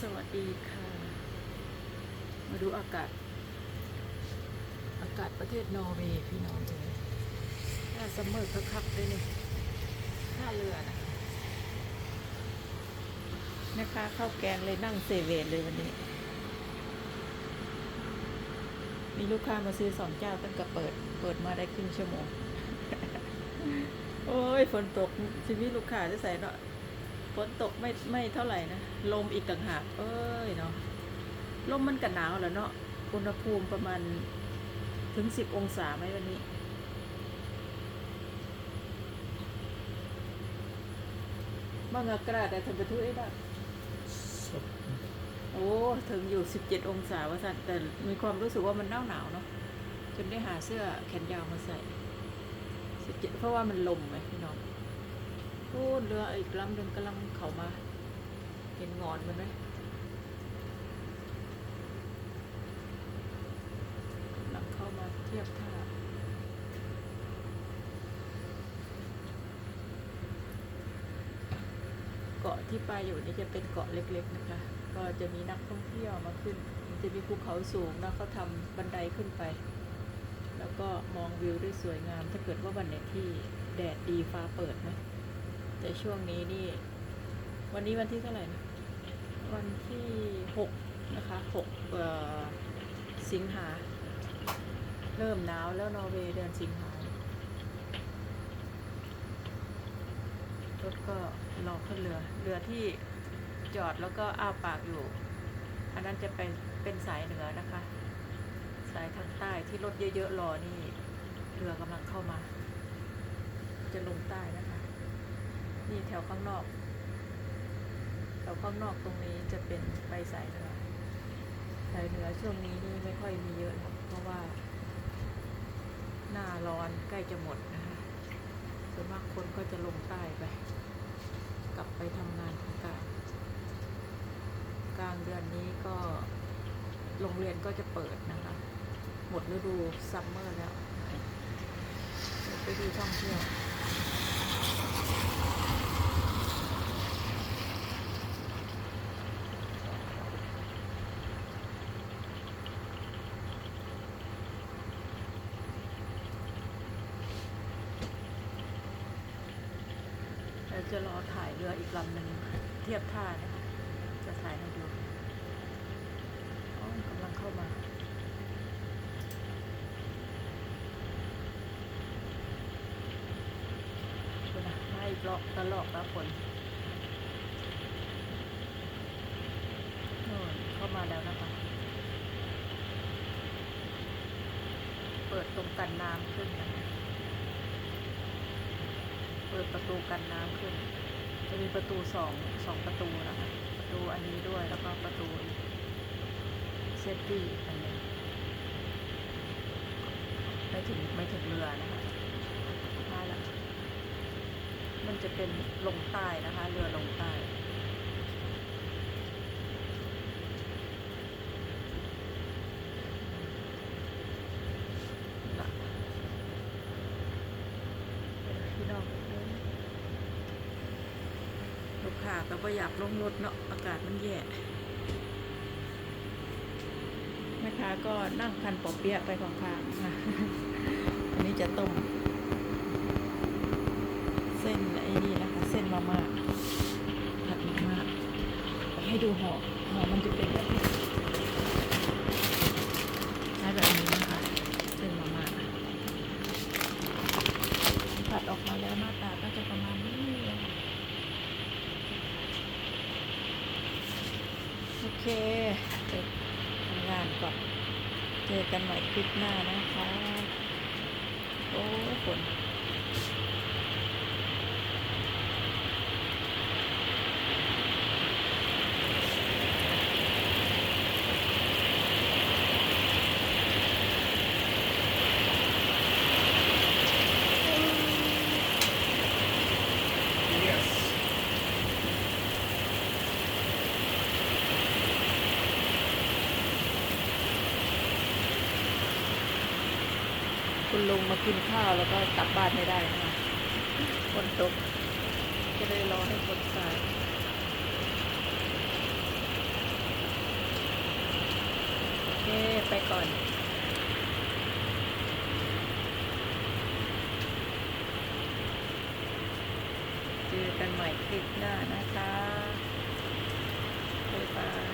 สวัสดีค่ะ มาดูอากาศ อากาศประเทศนอร์เวย์พี่น้องเลยถ้าซัมมอร์คักๆเลยนี่ท่าเรือนะแม่ค้าข้าวแกงเลยนั่งเซเว่นเลยวันนี้ มีลูกค้ามาซื้อสองเจ้าตั้งแต่เปิด เปิดมาได้ครึ่งชั่วโมง โอ้ยฝนตกชีวิตลูกค้าจะใส่เนาะ ฝนตกไม่ไม่เท่าไหร่นะ ลมอีกต่างหาก เอ้ยเนาะ ลมมันกันหนาวแหล้วเนาะ อุณหภูมิประมาณถึงสิบองศาไหมวันนี้ บางอากาศแต่เทมเปอร์เรได้โอ้ ถึงอยู่สิบเจ็ดองศาว่าสันแต่มีความรู้สึกว่ามันหนาวหนาวเนาะ จนได้หาเสื้อแขนยาวมาใส่สิบเจ็ดเพราะว่ามันลมไงพี่น้อง โอ้เรืออีกลำหนึ่งกำลังเข้ามา เห็นงอนมันไหมกำลังเข้ามาเทียบท่าเกาะที่ไปอยู่นี่จะเป็นเกาะเล็ก ๆ นะคะ ก็จะมีนักท่องเที่ยวมาขึ้น มันจะมีภูเขาสูงนะเขาทำบันไดขึ้นไป แล้วก็มองวิวได้สวยงาม ถ้าเกิดว่าวันไหนที่แดดดีฟ้าเปิดนะ แต่ช่วงนี้นี่ วันนี้วันที่เท่าไหร่นะวันที่หกนะคะหกสิงหา เริ่มหนาวแล้วนอร์เวย์เดือนสิงหารถก็รอขึ้นเรือ เรือที่จอดแล้วก็อ้าปากอยู่ อันนั้นจะเป็นเป็นสายเหนือนะคะ สายทางใต้ที่รถเยอะๆรอนี่ เรือกำลังเข้ามา จะลงใต้นะคะ นี่แถวข้างนอก แถวข้างนอกตรงนี้จะเป็นไปสายเหนือสายเหนือช่วงนี้นี่ไม่ค่อยมีเยอะหรอกเพราะว่า หน้าร้อนใกล้จะหมดนะคะส่วนมากคนก็จะลงใต้ไป กลับไปทำงานของกลางกลางเดือนนี้ก็โรงเรียนก็จะเปิดนะคะ หมดฤดูซัมเมอร์แล้วเดี๋ยวไปดูท่องเที่ยว จะรอถ่ายเรืออีกลำหนึ่งเทียบท่านะคะจะถ่ายให้ดูอ๋อกำลังเข้ามาคุณนะมาอีกรอบตลอกแล้วฝนโน่นเข้ามาแล้วนะคะ เปิดตรงกันน้ำขึ้นนะคะ ปิดประตูกันน้ำขึ้น จะมีประตูสองสองประตูนะคะประตูอันนี้ด้วยแล้วก็ประตูเซฟตี้อันนี้ไม่ถึงไม่ถึงเรือนะคะได้แล้วมันจะเป็นลงใต้นะคะเรือลงใต้ น่ะพี่ น้องลูกค้าก็บ่อยากลงรถเนาะอากาศมันแย่แม่ค้าก็นั่งพันปอเปียะไปของข้างๆนะอันนี้จะต้ม เส้นไอ้นี่นะคะ เส้นมาม่าผัดมาม่าไปให้ดูห่อห่อมันจะเป็นแบบนี้ใช้แบบนี้นะคะ เส้นมาม่า ผัดออก มาแล้วหน้าตาก็จะประมาณนี้เลยโอเคเสร็จทำงานก่อนเจอกันใหม่คลิปหน้านะคะ โอ้ฝน คุณลุงมากินข้าวแล้วก็กลับบ้านไม่ได้นะคนตกจะได้รอให้ฝนสายโอเคไปก่อนเจอกันใหม่คลิปหน้านะคะบ๊ายบาย